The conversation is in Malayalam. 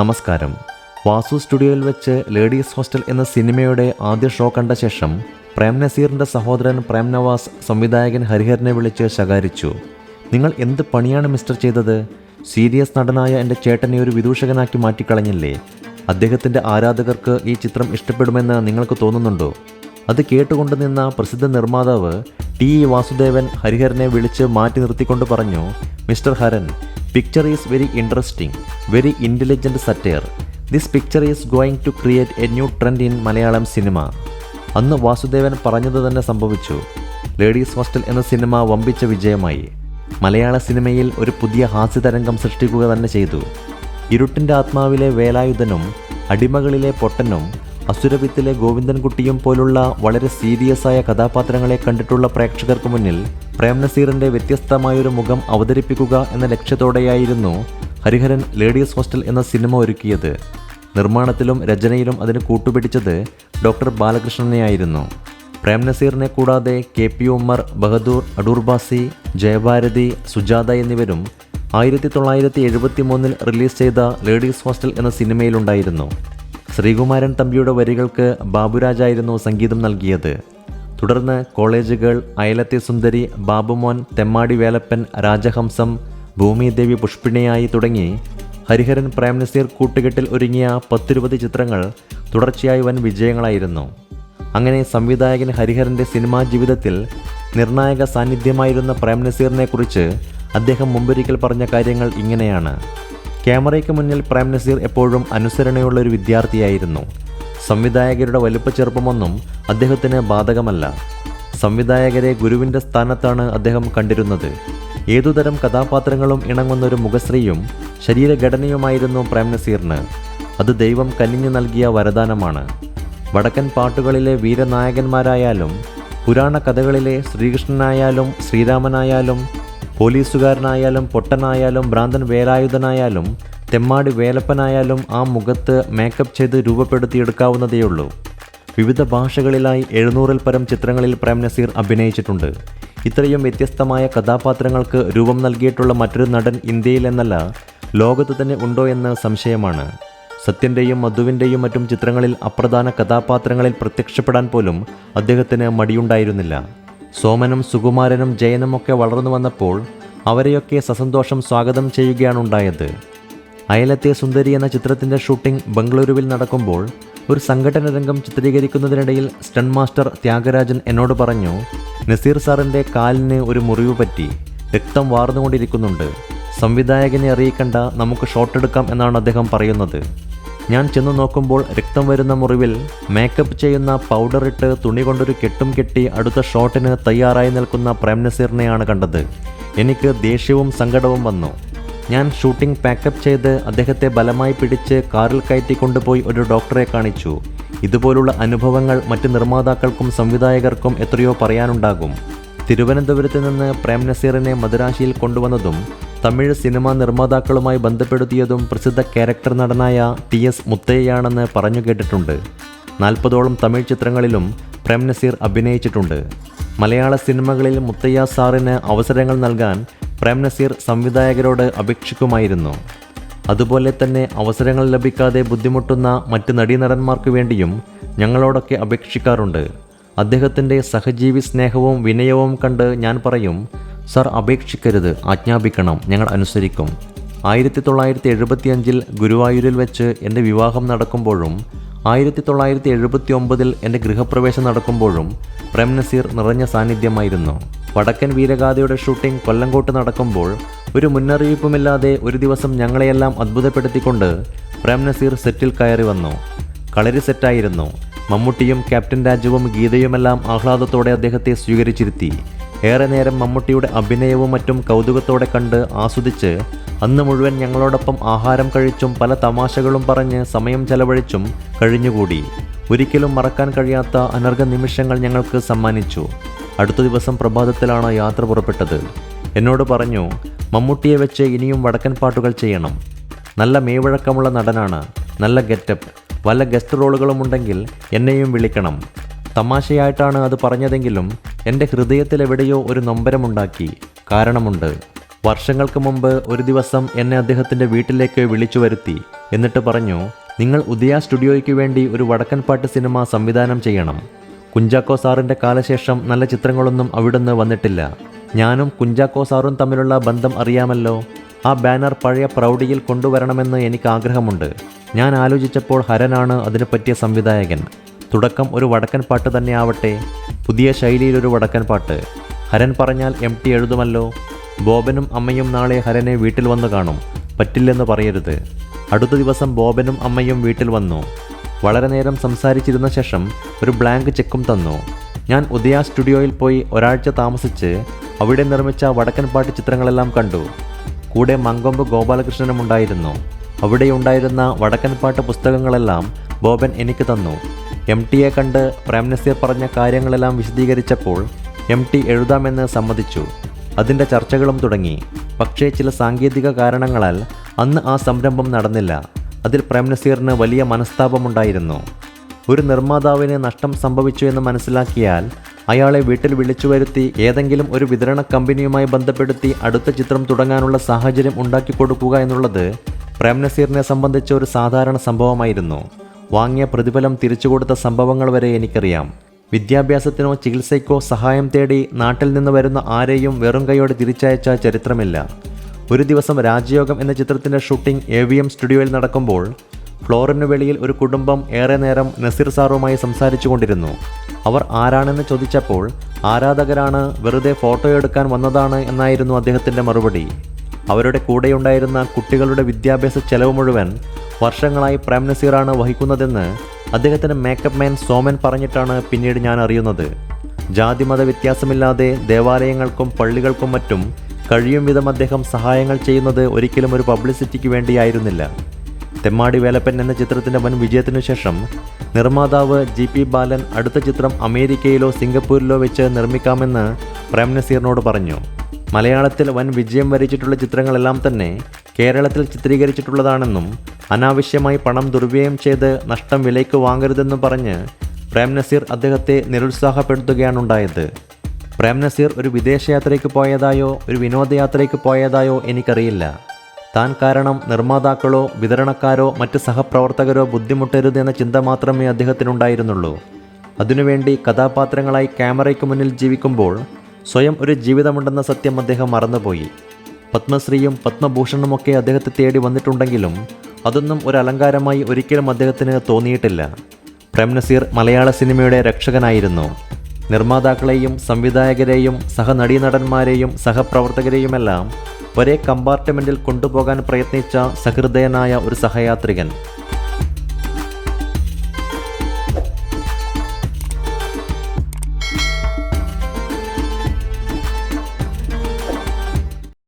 നമസ്കാരം. വാസു സ്റ്റുഡിയോയിൽ വെച്ച് ലേഡീസ് ഹോസ്റ്റൽ എന്ന സിനിമയുടെ ആദ്യ ഷോ കണ്ട ശേഷം പ്രേം നസീറിന്റെ സഹോദരൻ പ്രേം നവാസ് സംവിധായകൻ ഹരിഹരനെ വിളിച്ച് ശകാരിച്ചു. നിങ്ങൾ എന്ത് പണിയാണ് മിസ്റ്റർ ചെയ്തത്? സീരിയസ് നടനായ എന്റെ ചേട്ടനെ ഒരു വിദൂഷകനാക്കി മാറ്റിക്കളഞ്ഞില്ലേ? അദ്ദേഹത്തിന്റെ ആരാധകർക്ക് ഈ ചിത്രം ഇഷ്ടപ്പെടുമെന്ന് നിങ്ങൾക്ക് തോന്നുന്നുണ്ടോ? അത് കേട്ടുകൊണ്ട് നിന്ന പ്രസിദ്ധ നിർമ്മാതാവ് ടി വാസുദേവൻ ഹരിഹരനെ വിളിച്ച് മാറ്റി നിർത്തിക്കൊണ്ട് പറഞ്ഞു mister Haran picture is very interesting very intelligent satire this picture is going to create a new trend in Malayalam cinema അന്ന് വാസുദേവൻ പറഞ്ഞത് തന്നെ സംഭവിച്ചു. ലേഡീസ് ഹോസ്റ്റൽ എന്ന സിനിമ വമ്പിച്ച വിജയമായി. മലയാള സിനിമയിൽ ഒരു പുതിയ ഹാസ്യതരംഗം സൃഷ്ടിക്കുക തന്നെ ചെയ്തു. ഇരുട്ടിന്റെ ആത്മാവിലെ വേലായുധനും അടിമകളിലെ പൊട്ടനും അസുരവിത്തിലെ ഗോവിന്ദൻകുട്ടിയും പോലുള്ള വളരെ സീരിയസ് ആയ കഥാപാത്രങ്ങളെ കണ്ടിട്ടുള്ള പ്രേക്ഷകർക്ക് മുന്നിൽ പ്രേം നസീറിന്റെ വ്യത്യസ്തമായൊരു മുഖം അവതരിപ്പിക്കുക എന്ന ലക്ഷ്യത്തോടെയായിരുന്നു ഹരിഹരൻ ലേഡീസ് ഹോസ്റ്റൽ എന്ന സിനിമ ഒരുക്കിയത്. നിർമ്മാണത്തിലും രചനയിലും അതിന് കൂട്ടുപിടിച്ചത് ഡോക്ടർ ബാലകൃഷ്ണനെയായിരുന്നു. പ്രേം നസീറിനെ കൂടാതെ കെ പി ഉമ്മർ ബഹദൂർ അടൂർബാസി ജയഭാരതി സുജാത എന്നിവരും ആയിരത്തി തൊള്ളായിരത്തി എഴുപത്തി മൂന്നിൽ റിലീസ് ചെയ്ത ലേഡീസ് ഹോസ്റ്റൽ എന്ന സിനിമയിലുണ്ടായിരുന്നു. ശ്രീകുമാരൻ തമ്പിയുടെ വരികൾക്ക് ബാബുരാജായിരുന്നു സംഗീതം നൽകിയത്. തുടർന്ന് കോളേജുകൾ അയലത്തെ സുന്ദരി ബാബുമോൻ തെമ്മാടി വേലപ്പൻ രാജഹംസം ഭൂമിദേവി പുഷ്പിണിയായി തുടങ്ങി. ഹരിഹരൻ പ്രേംനസീർ കൂട്ടുകെട്ടിൽ ഒരുങ്ങിയ പത്തിരുപത് ചിത്രങ്ങൾ തുടർച്ചയായി വൻ വിജയങ്ങളായിരുന്നു. അങ്ങനെ സംവിധായകൻ ഹരിഹരന്റെ സിനിമാ ജീവിതത്തിൽ നിർണായക സാന്നിധ്യമായിരുന്ന പ്രേംനസീറിനെക്കുറിച്ച് നസീറിനെ അദ്ദേഹം മുമ്പൊരിക്കൽ പറഞ്ഞ കാര്യങ്ങൾ ഇങ്ങനെയാണ്. ക്യാമറയ്ക്ക് മുന്നിൽ പ്രേം നസീർ എപ്പോഴും അനുസരണയുള്ള ഒരു വിദ്യാർത്ഥിയായിരുന്നു. സംവിധായകരുടെ വലുപ്പ ചെറുപ്പമൊന്നും അദ്ദേഹത്തിന് ബാധകമല്ല. സംവിധായകരെ ഗുരുവിന്റെ സ്ഥാനത്താണ് അദ്ദേഹം കണ്ടിരുന്നത്. ഏതുതരം കഥാപാത്രങ്ങളും ഇണങ്ങുന്ന ഒരു മുഖശ്രീയും ശരീരഘടനയുമായിരുന്നു പ്രേം നസീറിന്. അത് ദൈവം കനിഞ്ഞു നൽകിയ വരദാനമാണ്. വടക്കൻ പാട്ടുകളിലെ വീരനായകന്മാരായാലും പുരാണ കഥകളിലെ ശ്രീകൃഷ്ണനായാലും ശ്രീരാമനായാലും പോലീസുകാരനായാലും പൊട്ടനായാലും ഭ്രാന്തൻ വേലായുധനായാലും തെമ്മാടി വേലപ്പനായാലും ആ മുഖത്ത് മേക്കപ്പ് ചെയ്ത് രൂപപ്പെടുത്തിയെടുക്കാവുന്നതേയുള്ളൂ. വിവിധ ഭാഷകളിലായി എഴുന്നൂറിൽ പരം ചിത്രങ്ങളിൽ പ്രേം നസീർ അഭിനയിച്ചിട്ടുണ്ട്. ഇത്രയും വ്യത്യസ്തമായ കഥാപാത്രങ്ങൾക്ക് രൂപം നൽകിയിട്ടുള്ള മറ്റൊരു നടൻ ഇന്ത്യയിൽ എന്നല്ല ലോകത്ത് തന്നെ ഉണ്ടോ എന്ന് സംശയമാണ്. സത്യന്റെയും മധുവിന്റെയും മറ്റും ചിത്രങ്ങളിൽ അപ്രധാന കഥാപാത്രങ്ങളിൽ പ്രത്യക്ഷപ്പെടാൻ പോലും അദ്ദേഹത്തിന് മടിയുണ്ടായിരുന്നില്ല. സോമനും സുകുമാരനും ജയനും ഒക്കെ വളർന്നു വന്നപ്പോൾ അവരെയൊക്കെ സസന്തോഷം സ്വാഗതം ചെയ്യുകയാണുണ്ടായത്. അയലത്തെ സുന്ദരി എന്ന ചിത്രത്തിന്റെ ഷൂട്ടിംഗ് ബംഗളൂരുവിൽ നടക്കുമ്പോൾ ഒരു സംഘടന രംഗം ചിത്രീകരിക്കുന്നതിനിടയിൽ സ്റ്റൺ മാസ്റ്റർ ത്യാഗരാജൻ എന്നോട് പറഞ്ഞു നസീർ സാറിന്റെ കാലിന് ഒരു മുറിവ് പറ്റി രക്തം വാർന്നുകൊണ്ടിരിക്കുന്നുണ്ട്. സംവിധായകനെ അറിയിക്കണ്ട നമുക്ക് ഷോട്ട് എടുക്കാം എന്നാണ് അദ്ദേഹം പറയുന്നത്. ഞാൻ ചെന്നു നോക്കുമ്പോൾ രക്തം വരുന്ന മുറിവിൽ മേക്കപ്പ് ചെയ്യുന്ന പൗഡർ ഇട്ട് തുണി കൊണ്ടൊരു കെട്ടും കെട്ടി അടുത്ത ഷോട്ടിന് തയ്യാറായി നിൽക്കുന്ന പ്രേം നസീറിനെയാണ് കണ്ടത്. എനിക്ക് ദേഷ്യവും സങ്കടവും വന്നു. ഞാൻ ഷൂട്ടിംഗ് പാക്കപ്പ് ചെയ്ത് അദ്ദേഹത്തെ ബലമായി പിടിച്ച് കാറിൽ കയറ്റി കൊണ്ടുപോയി ഒരു ഡോക്ടറെ കാണിച്ചു. ഇതുപോലുള്ള അനുഭവങ്ങൾ മറ്റ് നിർമ്മാതാക്കൾക്കും സംവിധായകർക്കും എത്രയോ പറയാനുണ്ടാകും. തിരുവനന്തപുരത്ത് നിന്ന് പ്രേം നസീറിനെ മദുരാശിയിൽ കൊണ്ടുവന്നതും തമിഴ് സിനിമാ നിർമ്മാതാക്കളുമായി ബന്ധപ്പെടുത്തിയതും പ്രസിദ്ധ ക്യാരക്ടർ നടനായ ടി എസ് മുത്തയ്യാണെന്ന് പറഞ്ഞു കേട്ടിട്ടുണ്ട്. നാൽപ്പതോളം തമിഴ് ചിത്രങ്ങളിലും പ്രേം നസീർ അഭിനയിച്ചിട്ടുണ്ട്. മലയാള സിനിമകളിൽ മുത്തയ്യ സാറിന് അവസരങ്ങൾ നൽകാൻ പ്രേം നസീർ സംവിധായകരോട് അപേക്ഷിക്കുമായിരുന്നു. അതുപോലെ തന്നെ അവസരങ്ങൾ ലഭിക്കാതെ ബുദ്ധിമുട്ടുന്ന മറ്റ് നടീനടന്മാർക്ക് വേണ്ടിയും ഞങ്ങളോടൊക്കെ അപേക്ഷിക്കാറുണ്ട്. അദ്ദേഹത്തിന്റെ സഹജീവി സ്നേഹവും വിനയവും കണ്ട് ഞാൻ പറയും സർ അപേക്ഷിക്കരുത്. ആജ്ഞാപിക്കണം. ഞങ്ങൾ അനുസരിക്കും. ആയിരത്തി തൊള്ളായിരത്തി എഴുപത്തിയഞ്ചിൽ ഗുരുവായൂരിൽ വെച്ച് എന്റെ വിവാഹം നടക്കുമ്പോഴും ആയിരത്തി തൊള്ളായിരത്തി എഴുപത്തി ഒമ്പതിൽ എന്റെ ഗൃഹപ്രവേശം നടക്കുമ്പോഴും പ്രേം നസീർ നിറഞ്ഞ സാന്നിധ്യമായിരുന്നു. വടക്കൻ വീരഗാഥയുടെ ഷൂട്ടിംഗ് കൊല്ലങ്കോട്ട് നടക്കുമ്പോൾ ഒരു മുന്നറിയിപ്പുമില്ലാതെ ഒരു ദിവസം ഞങ്ങളെയെല്ലാം അത്ഭുതപ്പെടുത്തിക്കൊണ്ട് പ്രേം നസീർ സെറ്റിൽ കയറി വന്നു. കളരി സെറ്റായിരുന്നു. മമ്മൂട്ടിയും ക്യാപ്റ്റൻ രാജുവും ഗീതയുമെല്ലാം ആഹ്ലാദത്തോടെ അദ്ദേഹത്തെ സ്വീകരിച്ചിരുത്തി. ഏറെ നേരം മമ്മൂട്ടിയുടെ അഭിനയവും മറ്റും കൗതുകത്തോടെ കണ്ട് ആസ്വദിച്ച് അന്ന് മുഴുവൻ ഞങ്ങളോടൊപ്പം ആഹാരം കഴിച്ചും പല തമാശകളും പറഞ്ഞ് സമയം ചെലവഴിച്ചും കഴിഞ്ഞുകൂടി. ഒരിക്കലും മറക്കാൻ കഴിയാത്ത അനർഘ നിമിഷങ്ങൾ ഞങ്ങൾക്ക് സമ്മാനിച്ചു. അടുത്ത ദിവസം പ്രഭാതത്തിലാണ് യാത്ര പുറപ്പെട്ടത്. എന്നോട് പറഞ്ഞു മമ്മൂട്ടിയെ വെച്ച് ഇനിയും വടക്കൻ പാട്ടുകൾ ചെയ്യണം. നല്ല മേവഴക്കമുള്ള നടനാണ് നല്ല ഗെറ്റപ്പ്. വല്ല ഗസ്റ്റ് റോളുകളും ഉണ്ടെങ്കിൽ എന്നെയും വിളിക്കണം. തമാശയായിട്ടാണ് അത് പറഞ്ഞതെങ്കിലും എന്റെ ഹൃദയത്തിലെവിടെയോ ഒരു നൊമ്പരമുണ്ടാക്കി. കാരണമുണ്ട് വർഷങ്ങൾക്ക് മുമ്പ് ഒരു ദിവസം എന്നെ അദ്ദേഹത്തിന്റെ വീട്ടിലേക്ക് വിളിച്ചു വരുത്തി. എന്നിട്ട് പറഞ്ഞു നിങ്ങൾ ഉദയ സ്റ്റുഡിയോയ്ക്ക് വേണ്ടി ഒരു വടക്കൻ പാട്ട് സിനിമ സംവിധാനം ചെയ്യണം. കുഞ്ചാക്കോ സാറിന്റെ കാലശേഷം നല്ല ചിത്രങ്ങളൊന്നും അവിടുന്ന് വന്നിട്ടില്ല. ഞാനും കുഞ്ചാക്കോ സാറും തമ്മിലുള്ള ബന്ധം അറിയാമല്ലോ. ആ ബാനർ പഴയ പ്രൗഢിയിൽ കൊണ്ടുവരണമെന്ന് എനിക്ക് ആഗ്രഹമുണ്ട്. ഞാൻ ആലോചിച്ചപ്പോൾ ഹരനാണ് അതിന് പറ്റിയ സംവിധായകൻ. തുടക്കം ഒരു വടക്കൻ പാട്ട് തന്നെയാവട്ടെ. പുതിയ ശൈലിയിലൊരു വടക്കൻ പാട്ട്. ഹരൻ പറഞ്ഞാൽ എം ടി എഴുതുമല്ലോ. ബോബനും അമ്മയും നാളെ ഹരനെ വീട്ടിൽ വന്നു കാണും. പറ്റില്ലെന്ന് പറയരുത്. അടുത്ത ദിവസം ബോബനും അമ്മയും വീട്ടിൽ വന്നു. വളരെ നേരം സംസാരിച്ചിരുന്ന ശേഷം ഒരു ബ്ലാങ്ക് ചെക്കും തന്നു. ഞാൻ ഉദയ സ്റ്റുഡിയോയിൽ പോയി ഒരാഴ്ച താമസിച്ച് അവിടെ നിർമ്മിച്ച വടക്കൻ പാട്ട് ചിത്രങ്ങളെല്ലാം കണ്ടു. കൂടെ മങ്കൊമ്പ് ഗോപാലകൃഷ്ണനും ഉണ്ടായിരുന്നു. അവിടെ ഉണ്ടായിരുന്ന വടക്കൻ പാട്ട് പുസ്തകങ്ങളെല്ലാം ബോബൻ എനിക്ക് തന്നു. എം ടിയെ കണ്ട് പ്രേംനസീർ പറഞ്ഞ കാര്യങ്ങളെല്ലാം വിശദീകരിച്ചപ്പോൾ എം ടി എഴുതാമെന്ന് സമ്മതിച്ചു. അതിന്റെ ചർച്ചകളും തുടങ്ങി. പക്ഷേ ചില സാങ്കേതിക കാരണങ്ങളാൽ അന്ന് ആ സംരംഭം നടന്നില്ല. അതിൽ പ്രേംനസീറിന് വലിയ മനസ്താപമുണ്ടായിരുന്നു. ഒരു നിർമ്മാതാവിന് നഷ്ടം സംഭവിച്ചു എന്ന് മനസ്സിലാക്കിയാൽ അയാളെ വീട്ടിൽ വിളിച്ചു വരുത്തി ഏതെങ്കിലും ഒരു വിതരണ കമ്പനിയുമായി ബന്ധപ്പെടുത്തി അടുത്ത ചിത്രം തുടങ്ങാനുള്ള സാഹചര്യം ഉണ്ടാക്കി കൊടുക്കുക എന്നുള്ളത് പ്രേംനസീറിനെ സംബന്ധിച്ച ഒരു സാധാരണ സംഭവമായിരുന്നു. വാങ്ങിയ പ്രതിഫലം തിരിച്ചു കൊടുത്ത സംഭവങ്ങൾ വരെ എനിക്കറിയാം. വിദ്യാഭ്യാസത്തിനോ ചികിത്സയ്ക്കോ സഹായം തേടി നാട്ടിൽ നിന്ന് വരുന്ന ആരെയും വെറും കൈയോടെ തിരിച്ചയച്ച ചരിത്രമില്ല. ഒരു ദിവസം രാജയോഗം എന്ന ചിത്രത്തിന്റെ ഷൂട്ടിംഗ് എ വി എം സ്റ്റുഡിയോയിൽ നടക്കുമ്പോൾ ഫ്ലോറിന് വെളിയിൽ ഒരു കുടുംബം ഏറെ നേരം നസീർ സാറുമായി സംസാരിച്ചു കൊണ്ടിരുന്നു അവർ ആരാണെന്ന് ചോദിച്ചപ്പോൾ ആരാധകരാണ് വെറുതെ ഫോട്ടോ എടുക്കാൻ വന്നതാണ് എന്നായിരുന്നു അദ്ദേഹത്തിന്റെ മറുപടി. അവരുടെ കൂടെയുണ്ടായിരുന്ന കുട്ടികളുടെ വിദ്യാഭ്യാസ ചെലവ് മുഴുവൻ വർഷങ്ങളായി പ്രേം നസീറാണ് വഹിക്കുന്നതെന്ന് അദ്ദേഹത്തിന്റെ മേക്കപ്പ് മാൻ സോമൻ പറഞ്ഞിട്ടാണ് പിന്നീട് ഞാൻ അറിയുന്നത്. ജാതിമത വ്യത്യാസമില്ലാതെ ദേവാലയങ്ങൾക്കും പള്ളികൾക്കും മറ്റും കഴിയും വിധം അദ്ദേഹം സഹായങ്ങൾ ചെയ്യുന്നത് ഒരിക്കലും ഒരു പബ്ലിസിറ്റിക്ക് വേണ്ടിയായിരുന്നില്ല. തെമ്മാടി വേലപ്പൻ എന്ന ചിത്രത്തിന്റെ വൻ വിജയത്തിനു ശേഷം നിർമ്മാതാവ് ജി പി ബാലൻ അടുത്ത ചിത്രം അമേരിക്കയിലോ സിംഗപ്പൂരിലോ വെച്ച് നിർമ്മിക്കാമെന്ന് പ്രേം നസീറിനോട് പറഞ്ഞു. മലയാളത്തിൽ വൻ വിജയം വരിച്ചിട്ടുള്ള ചിത്രങ്ങളെല്ലാം തന്നെ കേരളത്തിൽ ചിത്രീകരിച്ചിട്ടുള്ളതാണെന്നും അനാവശ്യമായി പണം ദുർവ്യയം ചെയ്ത് നഷ്ടം വിലയ്ക്ക് വാങ്ങരുതെന്ന് പറഞ്ഞ് പ്രേം നസീർ അദ്ദേഹത്തെ നിരുത്സാഹപ്പെടുത്തുകയാണുണ്ടായത്. പ്രേം നസീർ ഒരു വിദേശയാത്രയ്ക്ക് പോയതായോ ഒരു വിനോദയാത്രയ്ക്ക് പോയതായോ എനിക്കറിയില്ല. താൻ കാരണം നിർമ്മാതാക്കളോ വിതരണക്കാരോ മറ്റ് സഹപ്രവർത്തകരോ ബുദ്ധിമുട്ടരുത് എന്ന ചിന്ത മാത്രമേ അദ്ദേഹത്തിനുണ്ടായിരുന്നുള്ളൂ. അതിനുവേണ്ടി കഥാപാത്രങ്ങളായി ക്യാമറയ്ക്ക് മുന്നിൽ ജീവിക്കുമ്പോൾ സ്വയം ഒരു ജീവിതമുണ്ടെന്ന സത്യം അദ്ദേഹം മറന്നുപോയി. പത്മശ്രീയും പത്മഭൂഷണുമൊക്കെ അദ്ദേഹത്തെ തേടി വന്നിട്ടുണ്ടെങ്കിലും അതൊന്നും ഒരു അലങ്കാരമായി ഒരിക്കലും അദ്ദേഹത്തിന് തോന്നിയിട്ടില്ല. പ്രേം നസീർ മലയാള സിനിമയുടെ രക്ഷകനായിരുന്നു. നിർമ്മാതാക്കളെയും സംവിധായകരെയും സഹനടീനടന്മാരെയും സഹപ്രവർത്തകരെയുമെല്ലാം ഒരേ കമ്പാർട്ട്മെന്റിൽ കൊണ്ടുപോകാൻ പ്രയത്നിച്ച സഹൃദയനായ ഒരു സഹയാത്രികൻ.